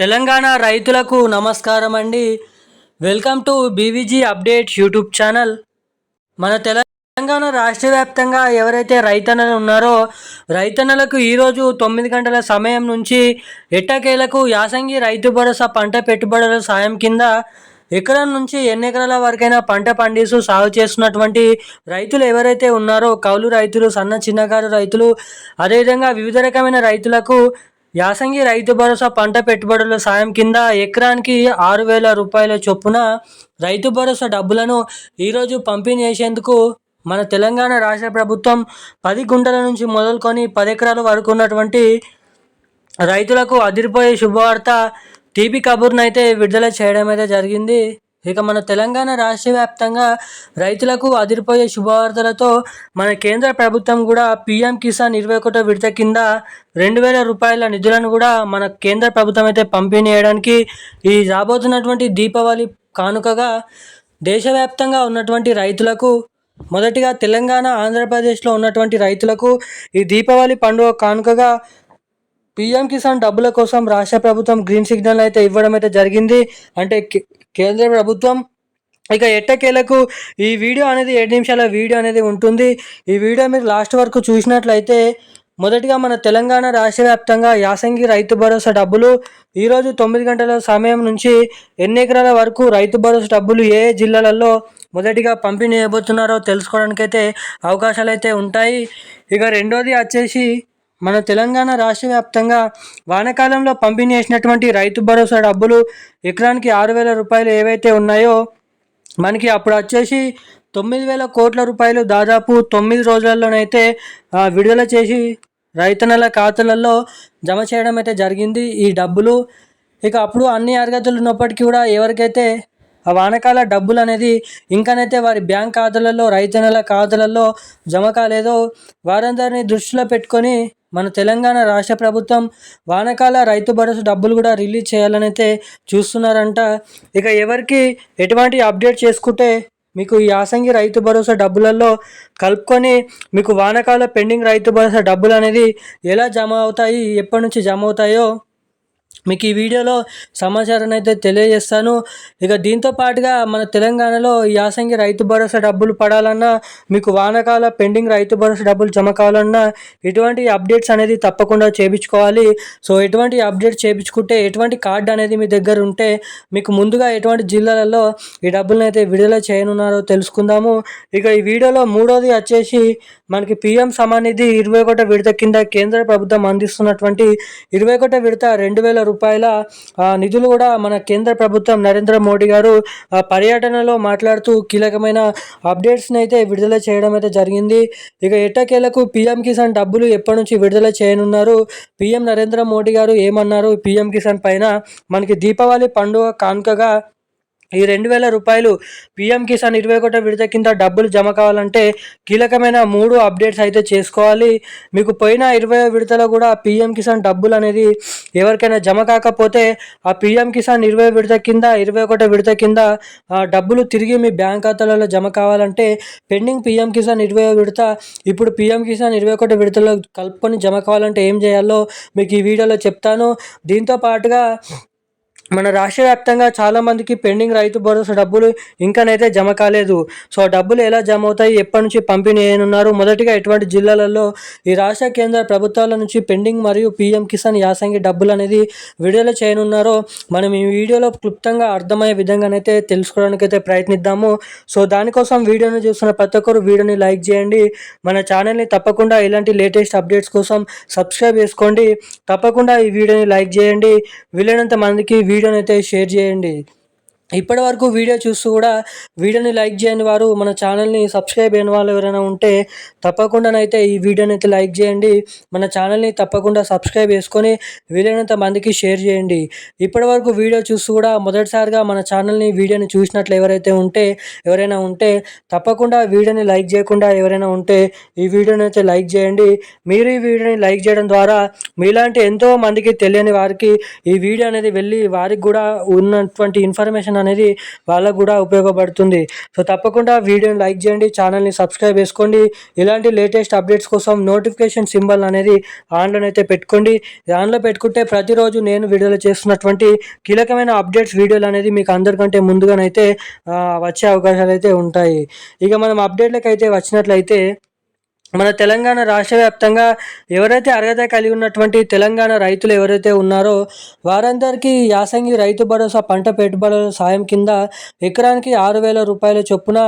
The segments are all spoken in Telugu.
తెలంగాణ రైతులకు నమస్కారం అండి welcome to BVG update YouTube channel. మన తెలంగాణ రాష్ట్ర వ్యాప్తంగా ఎవరైతే రైతన్నలు ఉన్నారో రైతన్నలకు ఈరోజు తొమ్మిది గంటల సమయం నుంచి ఎట్టకేలకు యాసంగి రైతు భరోసా పంట పెట్టుబడుల సాయం కింద ఎకరం నుంచి ఎన్ని ఎకరాల వరకైనా పంట పండిస్తూ సాగు చేస్తున్నటువంటి రైతులు ఎవరైతే ఉన్నారో కౌలు రైతులు సన్న చిన్నకారు రైతులు అదేవిధంగా వివిధ రకమైన రైతులకు యాసంగి రైతు భరోసా పంట పెట్టుబడుల సాయం కింద ఎకరానికి ఆరు వేల రూపాయల చొప్పున రైతు భరోసా డబ్బులను ఈరోజు పంపిణీ చేసేందుకు మన తెలంగాణ రాష్ట్ర ప్రభుత్వం పది గుంటల నుంచి మొదలుకొని పది ఎకరాల వరకు ఉన్నటువంటి రైతులకు అదిరిపోయే శుభవార్త తీపి కబుర్ను విడుదల చేయడం అయితే జరిగింది. ఇక మన తెలంగాణ రాష్ట్ర వ్యాప్తంగా రైతులకు అదిరిపోయే శుభవార్తలతో మన కేంద్ర ప్రభుత్వం కూడా పీఎం కిసాన్ ఇరవై ఒకటో విడత కింద రెండు వేల రూపాయల నిధులను కూడా మన కేంద్ర ప్రభుత్వం అయితే పంపిణీ చేయడానికి ఈ రాబోతున్నటువంటి దీపావళి కానుకగా దేశవ్యాప్తంగా ఉన్నటువంటి రైతులకు మొదటిగా తెలంగాణ ఆంధ్రప్రదేశ్లో ఉన్నటువంటి రైతులకు ఈ దీపావళి పండుగ కానుకగా పిఎం కిసాన్ డబ్బుల కోసం రాష్ట్ర ప్రభుత్వం గ్రీన్ సిగ్నల్ అయితే ఇవ్వడం అయితే జరిగింది. అంటే కేంద్ర ప్రభుత్వం. ఇక ఎట్టకేలకు ఈ వీడియో అనేది ఏడు నిమిషాల వీడియో అనేది ఉంటుంది. ఈ వీడియో మీరు లాస్ట్ వరకు చూసినట్లయితే మొదటిగా మన తెలంగాణ రాష్ట్ర వ్యాప్తంగా యాసంగి రైతు భరోసా డబ్బులు ఈరోజు తొమ్మిది గంటల సమయం నుంచి ఎన్ని ఎకరాల వరకు రైతు భరోసా డబ్బులు ఏ జిల్లాలలో మొదటిగా పంపిణీ చేయబోతున్నారో తెలుసుకోవడానికైతే అవకాశాలు అయితే ఉంటాయి. ఇక రెండోది వచ్చేసి మన తెలంగాణ రాష్ట్ర వ్యాప్తంగా వానాకాలంలో పంపిణీ చేసినటువంటి రైతు భరోసా డబ్బులు ఎకరానికి ఆరు వేల రూపాయలు ఏవైతే ఉన్నాయో మనకి అప్పుడు వచ్చేసి తొమ్మిది వేల కోట్ల రూపాయలు దాదాపు తొమ్మిది రోజుల్లోనైతే విడుదల చేసి రైతన్నల ఖాతాలలో జమ చేయడం అయితే జరిగింది. ఈ డబ్బులు ఇక అప్పుడు అన్ని అర్హతలు ఉన్నప్పటికీ కూడా ఎవరికైతే ఆ వానకాల డబ్బులు అనేది ఇంకనైతే వారి బ్యాంక్ ఖాతాలలో రైతన్నల ఖాతాలలో జమ కాలేదో వారందరినీ దృష్టిలో పెట్టుకొని మన తెలంగాణ రాష్ట్ర ప్రభుత్వం వానకాల రైతు భరోసా డబ్బులు కూడా రిలీజ్ చేయాలని అయితే చూస్తున్నారంట. ఇక ఎవరికి ఎటువంటి అప్డేట్ చేసుకుంటే మీకు ఈ యాసంగి రైతు భరోసా డబ్బులలో కలుపుకొని మీకు వానకాల పెండింగ్ రైతు భరోసా డబ్బులు అనేది ఎలా జమ అవుతాయి ఎప్పటి నుంచి జమ అవుతాయో మీకు ఈ వీడియోలో సమాచారాన్ని అయితే తెలియజేస్తాను. ఇక దీంతో పాటుగా మన తెలంగాణలో ఈ యాసంగి రైతు భరోసా డబ్బులు పడాలన్నా మీకు వానకాల పెండింగ్ రైతు భరోసా డబ్బులు జమ కావాలన్నా ఎటువంటి అప్డేట్స్ అనేది తప్పకుండా చేయించుకోవాలి సో ఎటువంటి అప్డేట్ చేయించుకుంటే ఎటువంటి కార్డు అనేది మీ దగ్గర ఉంటే మీకు ముందుగా ఎటువంటి జిల్లాలలో ఈ డబ్బులను అయితే విడుదల చేయనున్నారో తెలుసుకుందాము. ఇక ఈ వీడియోలో మూడోది వచ్చేసి మనకి పిఎం సమానిధి ఇరవై ఒకటో విడత కింద కేంద్ర ప్రభుత్వం అందిస్తున్నటువంటి ఇరవై ఒకటో విడత రెండు వేల రూపాయల నిధులు కూడా మన కేంద్ర ప్రభుత్వం నరేంద్ర మోడీ గారు పర్యటనలో మాట్లాడుతూ కీలకమైన అప్డేట్స్ని అయితే విడుదల చేయడం అయితే జరిగింది. ఇక ఎట్టకేలకు పీఎం కిసాన్ డబ్బులు ఎప్పటి నుంచి విడుదల చేయనున్నారు? పీఎం నరేంద్ర మోడీ గారు ఏమన్నారు? పీఎం కిసాన్ పైన మనకి దీపావళి పండుగ కానుకగా ఈ రెండు వేల రూపాయలు పిఎం కిసాన్ ఇరవై ఒకటో విడత కింద డబ్బులు జమ కావాలంటే కీలకమైన మూడు అప్డేట్స్ అయితే చేసుకోవాలి. మీకు పోయిన ఇరవై విడతలో కూడా పిఎం కిసాన్ డబ్బులు అనేది ఎవరికైనా జమ కాకపోతే ఆ పిఎం కిసాన్ ఇరవై విడత కింద ఇరవై ఒకటో విడత కింద ఆ డబ్బులు తిరిగి మీ బ్యాంక్ ఖాతాలలో జమ కావాలంటే పెండింగ్ పిఎం కిసాన్ ఇరవై విడత ఇప్పుడు పిఎం కిసాన్ ఇరవై ఒకటో విడతలో కలుపుకొని జమ కావాలంటే ఏం చేయాలో మీకు ఈ వీడియోలో చెప్తాను. దీంతో పాటుగా మన రాష్ట్ర వ్యాప్తంగా చాలామందికి పెండింగ్ రైతు భరోసా డబ్బులు ఇంకానైతే జమ కాలేదు. సో డబ్బులు ఎలా జమ అవుతాయి? ఎప్పటి నుంచి పంపిణీ చేయనున్నారు? మొదటిగా ఎటువంటి జిల్లాలలో ఈ రాష్ట్ర కేంద్ర ప్రభుత్వాల నుంచి పెండింగ్ మరియు పీఎం కిసాన్ యాసంగి డబ్బులు అనేది విడుదల చేయనున్నారో మనం ఈ వీడియోలో క్లుప్తంగా అర్థమయ్యే విధంగానైతే తెలుసుకోవడానికి అయితే ప్రయత్నిద్దాము. సో దానికోసం వీడియోను చూస్తున్న ప్రతి ఒక్కరు వీడియోని లైక్ చేయండి. మన ఛానల్ని తప్పకుండా ఇలాంటి లేటెస్ట్ అప్డేట్స్ కోసం సబ్స్క్రైబ్ చేసుకోండి. తప్పకుండా ఈ వీడియోని లైక్ చేయండి. వీలైనంత మందికి వీడియోని అయితే షేర్ చేయండి. ఇప్పటి వరకు వీడియో చూస్తూ కూడా వీడియోని లైక్ చేయని వారు మన ఛానల్ని సబ్స్క్రైబ్ అయిన వాళ్ళు ఎవరైనా ఉంటే తప్పకుండానైతే ఈ వీడియోని అయితే లైక్ చేయండి. మన ఛానల్ని తప్పకుండా సబ్స్క్రైబ్ చేసుకొని వీలైనంత మందికి షేర్ చేయండి. ఇప్పటి వరకు వీడియో చూస్తూ కూడా మొదటిసారిగా మన ఛానల్ని వీడియోని చూసినట్లు ఎవరైతే ఉంటే ఎవరైనా ఉంటే తప్పకుండా వీడియోని లైక్ చేయకుండా ఎవరైనా ఉంటే ఈ వీడియోని అయితే లైక్ చేయండి. మీరు ఈ వీడియోని లైక్ చేయడం ద్వారా మీలాంటి ఎంతో మందికి తెలియని వారికి ఈ వీడియో అనేది వెళ్ళి వారికి కూడా ఉన్నటువంటి ఇన్ఫర్మేషన్ అనేది వాళ్ళకు కూడా ఉపయోగపడుతుంది. సో తప్పకుండా వీడియోని లైక్ చేయండి ఛానల్ని సబ్స్క్రైబ్ చేసుకోండి. ఇలాంటి లేటెస్ట్ అప్డేట్స్ కోసం నోటిఫికేషన్ సింబల్ అనేది ఆన్లోనైతే అయితే పెట్టుకోండి. ఆన్లో పెట్టుకుంటే ప్రతిరోజు నేను వీడియోలో చేస్తున్నటువంటి కీలకమైన అప్డేట్స్ వీడియోలు అనేది మీకు అందరికంటే ముందుగానైతే వచ్చే అవకాశాలు అయితే ఉంటాయి. ఇక మనం అప్డేట్లకు అయితే వచ్చినట్లయితే మన తెలంగాణ రాష్ట్ర వ్యాప్తంగా ఎవరైతే అర్హత కలిగి ఉన్నటువంటి తెలంగాణ రైతులు ఎవరైతే ఉన్నారో వారందరికీ యాసంగి రైతు భరోసా పంట పెట్టుబడుల సాయం కింద ఎకరానికి ఆరు వేల రూపాయల చొప్పున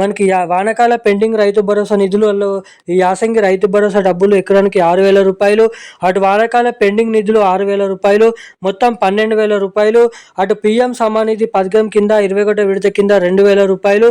మనకి వానకాల పెండింగ్ రైతు భరోసా నిధులలో ఈ యాసంగి రైతు భరోసా డబ్బులు ఎకరానికి ఆరు వేల రూపాయలు అటు వానకాల పెండింగ్ నిధులు ఆరు వేల రూపాయలు మొత్తం పన్నెండు వేల రూపాయలు అటు పిఎం సమానిధి పథకం కింద ఇరవై ఒకటో విడత కింద రెండు వేల రూపాయలు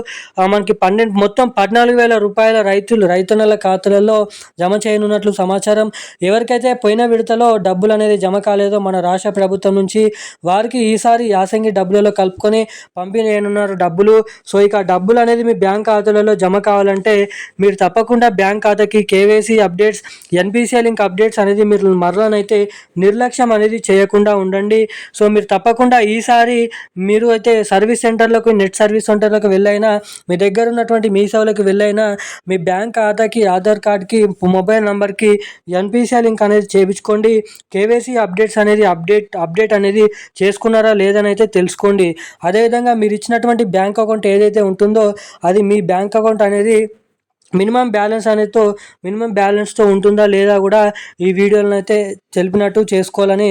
మనకి పన్నెండు మొత్తం పద్నాలుగు వేల రూపాయల రైతులు రైతన్నల ఖాతాలలో జమ చేయనున్నట్లు సమాచారం. ఎవరికైతే పోయిన విడతలో డబ్బులు అనేది జమ కాలేదో మన రాష్ట్ర ప్రభుత్వం నుంచి వారికి ఈసారి యాసంగి డబ్బులలో కలుపుకొని పంపిణీ చేయనున్నారు డబ్బులు. సో ఇక డబ్బులు అనేది మీ బ్యాంక్ ఖాతాలలో జమ కావాలంటే మీరు తప్పకుండా బ్యాంక్ ఖాతాకి KYC updates NPCI link updates అనేది మీరు మరలనైతే నిర్లక్ష్యం అనేది చేయకుండా ఉండండి. సో మీరు తప్పకుండా ఈసారి మీరు అయితే సర్వీస్ సెంటర్లకు నెట్ సర్వీస్ సెంటర్లకు వెళ్ళైనా మీ దగ్గర ఉన్నటువంటి మీ సేవలకు వెళ్ళైనా మీ బ్యాంక్ ఖాతాకి ఆధార్ ఆధార్ కార్డ్కి మొబైల్ నెంబర్కి ఎన్పిసిఐ లింక్ అనేది చేయించుకోండి కేవైసీ అప్డేట్స్ అనేది అప్డేట్ అప్డేట్ అనేది చేసుకున్నారా లేదని అయితే తెలుసుకోండి. అదేవిధంగా మీరు ఇచ్చినటువంటి బ్యాంక్ అకౌంట్ ఏదైతే ఉంటుందో అది మీ బ్యాంక్ అకౌంట్ అనేది మినిమం బ్యాలెన్స్ అనేదితో మినిమం బ్యాలెన్స్తో ఉంటుందా లేదా కూడా ఈ వీడియోలను అయితే తెలిపినట్టు చేసుకోవాలని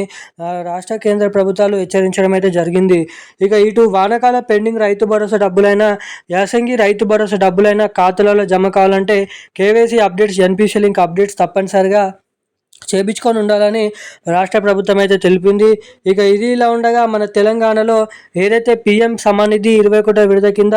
రాష్ట్ర కేంద్ర ప్రభుత్వాలు హెచ్చరించడం అయితే జరిగింది. ఇక ఇటు వానకాల పెండింగ్ రైతు భరోసా డబ్బులైనా యాసంగి రైతు భరోసా డబ్బులైనా ఖాతాలలో జమ కావాలంటే KYC updates NPC link updates తప్పనిసరిగా చేపించుకొని ఉండాలని రాష్ట్ర ప్రభుత్వం అయితే తెలిపింది. ఇక ఇది ఇలా ఉండగా మన తెలంగాణలో ఏదైతే పిఎం సమానిధి ఇరవై ఒకటో విడత కింద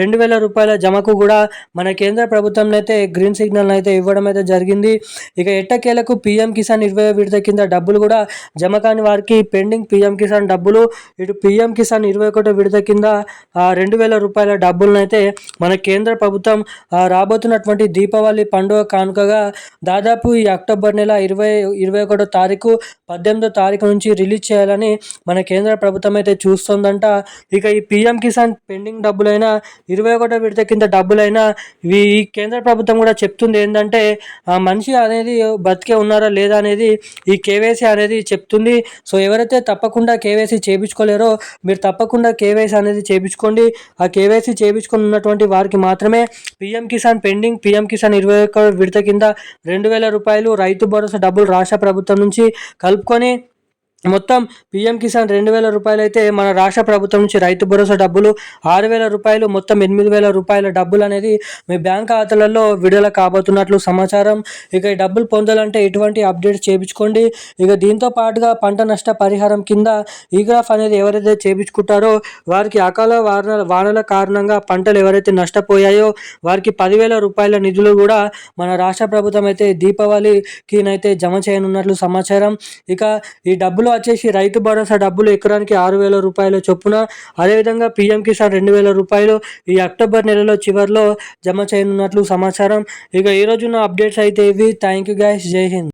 రెండు వేల రూపాయల జమకు కూడా మన కేంద్ర ప్రభుత్వం అయితే గ్రీన్ సిగ్నల్ అయితే ఇవ్వడం అయితే జరిగింది. ఇక ఎట్టకేలకు పిఎం కిసాన్ ఇరవై విడత కింద డబ్బులు కూడా జమ కాని వారికి పెండింగ్ పిఎం కిసాన్ డబ్బులు ఇటు పిఎం కిసాన్ ఇరవై ఒకటో విడత కింద రెండు వేల రూపాయల డబ్బులను అయితే మన కేంద్ర ప్రభుత్వం రాబోతున్నటువంటి దీపావళి పండుగ కానుకగా దాదాపు ఈ అక్టోబర్ నెల ఇరవై ఇరవై ఒకటో తారీఖు పద్దెనిమిదో తారీఖు నుంచి రిలీజ్ చేయాలని మన కేంద్ర ప్రభుత్వం అయితే చూస్తుందంట. ఇక ఈ పిఎం కిసాన్ పెండింగ్ డబ్బులైనా ఇరవై ఒకటో విడత కింద డబ్బులైనా ఈ కేంద్ర ప్రభుత్వం కూడా చెప్తుంది ఏంటంటే ఆ మనిషి అనేది బతికే ఉన్నారా లేదా అనేది ఈ కేవైసీ అనేది చెప్తుంది. సో ఎవరైతే తప్పకుండా కేవైసీ చేయించుకోలేరో మీరు తప్పకుండా కేవైసీ అనేది చేయించుకోండి. ఆ కేవైసీ చేయించుకొని ఉన్నటువంటి వారికి మాత్రమే PM Kisan pending PM Kisan ఇరవై ఒక్క విడత కింద రెండు వేల రూపాయలు రైతు భరోసా డబ్బులు రాష్ట్ర ప్రభుత్వం నుంచి కలుపుకొని మొత్తం పీఎం కిసాన్ రెండు వేల రూపాయలు అయితే మన రాష్ట్ర ప్రభుత్వం నుంచి రైతు భరోసా డబ్బులు ఆరు వేల రూపాయలు మొత్తం ఎనిమిది వేల రూపాయల డబ్బులు అనేది మీ బ్యాంక్ ఖాతాలలో విడుదల కాబోతున్నట్లు సమాచారం. ఇక ఈ డబ్బులు పొందాలంటే ఎటువంటి అప్డేట్స్ చేయించుకోండి. ఇక దీంతో పాటుగా పంట నష్ట పరిహారం కింద ఈ గ్రాఫ్ అనేది ఎవరైతే చేయించుకుంటారో వారికి అకాల వాన వానల కారణంగా పంటలు ఎవరైతే నష్టపోయాయో వారికి పదివేల రూపాయల నిధులు కూడా మన రాష్ట్ర ప్రభుత్వం అయితే దీపావళికినైతే జమ చేయనున్నట్లు సమాచారం. ఇక ఈ డబ్బులు వచ్చేసి రైతు భరోసా డబ్బులు ఎకరానికి ఆరు వేల రూపాయల చొప్పున. అదేవిధంగా పిఎం కిసాన్ రెండు వేల రూపాయలు ఈ అక్టోబర్ నెలలో చివరిలో జమ చేయనున్నట్లు సమాచారం. ఇక ఈ రోజున్న అప్డేట్స్ అయితే ఇవి. థ్యాంక్ యూ గైస్ జై హింద్.